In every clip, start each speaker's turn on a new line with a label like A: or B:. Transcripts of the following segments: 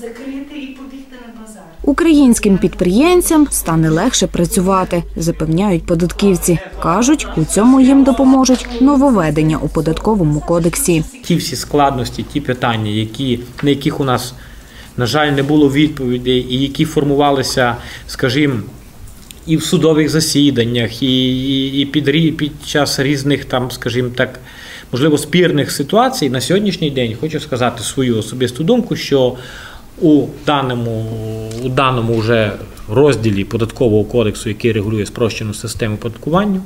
A: закрити і побігти на базар.
B: Українським підприємцям стане легше працювати, запевняють податківці. кажуть, у цьому їм допоможуть нововведення у податковому кодексі.
C: ті всі складності, ті питання, які, на яких у нас, на жаль, не було відповідей, і які формувалися, скажімо, і в судових засіданнях, і, і, і під, під час різних там, скажімо так, можливо, спірних ситуацій, на сьогоднішній день хочу сказати свою особисту думку, що у даному, у даному вже розділі податкового кодексу, який регулює спрощену систему податкування,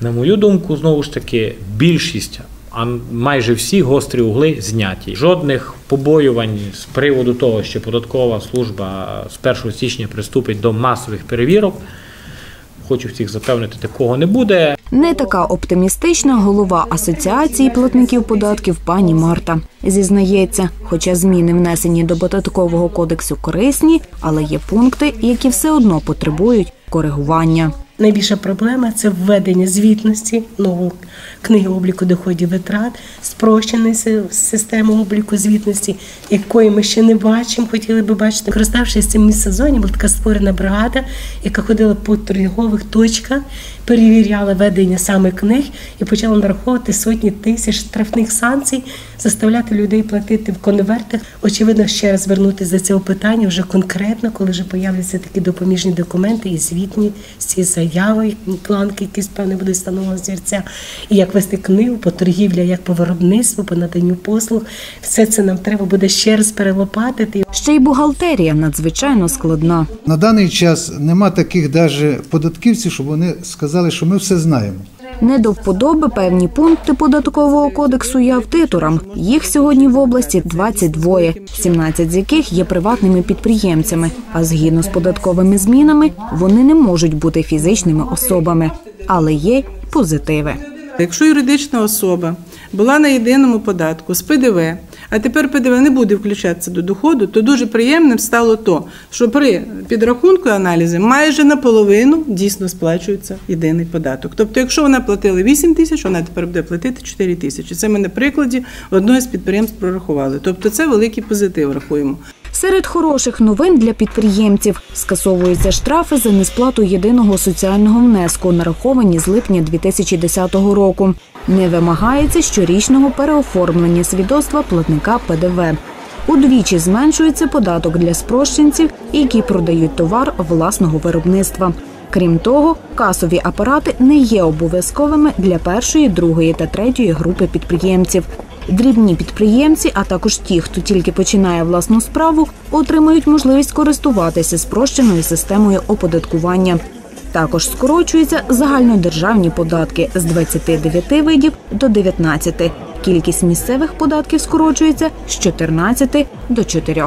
C: на мою думку, знову ж таки, більшість, а майже всі гострі угли зняті. Жодних побоювань з приводу того, що податкова служба з 1 січня приступить до масових перевірок. Хочу всіх запевнити, такого не буде.
B: Не така оптимістична голова асоціації платників податків пані Марта. Зізнається, хоча зміни внесені до податкового кодексу корисні, але є пункти, які все одно потребують коригування.
A: Найбільша проблема це введення звітності нової книги обліку доходів витрат, спрощеної си- системи обліку звітності, якої ми ще не бачимо, хотіли би бачити. Користавшись цим міжсезонням, була така створена бригада, яка ходила по торгових точках, перевіряла ведення саме книг і почала нараховувати сотні тисяч штрафних санкцій, заставляти людей платити в конвертах. Очевидно, ще раз звернутися до цього питання вже конкретно, коли вже появляться такі допоміжні документи і звітні ці заяви, планки, якісь певні буде встановлено зірця, і як вести книгу по торгівля, як по виробництву, по наданню послуг. Все це нам треба буде ще раз перелопатити.
B: Ще й бухгалтерія надзвичайно складна.
D: На даний час нема таких навіть податківців, щоб вони сказали, що ми все знаємо.
B: Не до вподоби певні пункти податкового кодексу є автиторам. Їх сьогодні в області 22, 17 з яких є приватними підприємцями. А згідно з податковими змінами, вони не можуть бути фізичними особами, але є позитиви.
E: Якщо юридична особа була на єдиному податку з ПДВ, а тепер ПДВ не буде включатися до доходу, то дуже приємним стало то, що при підрахунку аналізу майже наполовину дійсно сплачується єдиний податок. Тобто, якщо вона платила 8 тисяч, вона тепер буде платити 4 тисячі. Це ми на прикладі одного з підприємств прорахували. Тобто, це великий позитив рахуємо.
B: Серед хороших новин для підприємців скасовуються штрафи за несплату єдиного соціального внеску, нараховані з липня 2010 року. Не вимагається щорічного переоформлення свідоцтва платника ПДВ. Удвічі зменшується податок для спрощенців, які продають товар власного виробництва. Крім того, касові апарати не є обов'язковими для першої, другої та третьої групи підприємців. Дрібні підприємці, а також ті, хто тільки починає власну справу, отримають можливість користуватися спрощеною системою оподаткування. Також скорочуються загальнодержавні податки з 29 видів до 19. Кількість місцевих податків скорочується з 14 до 4.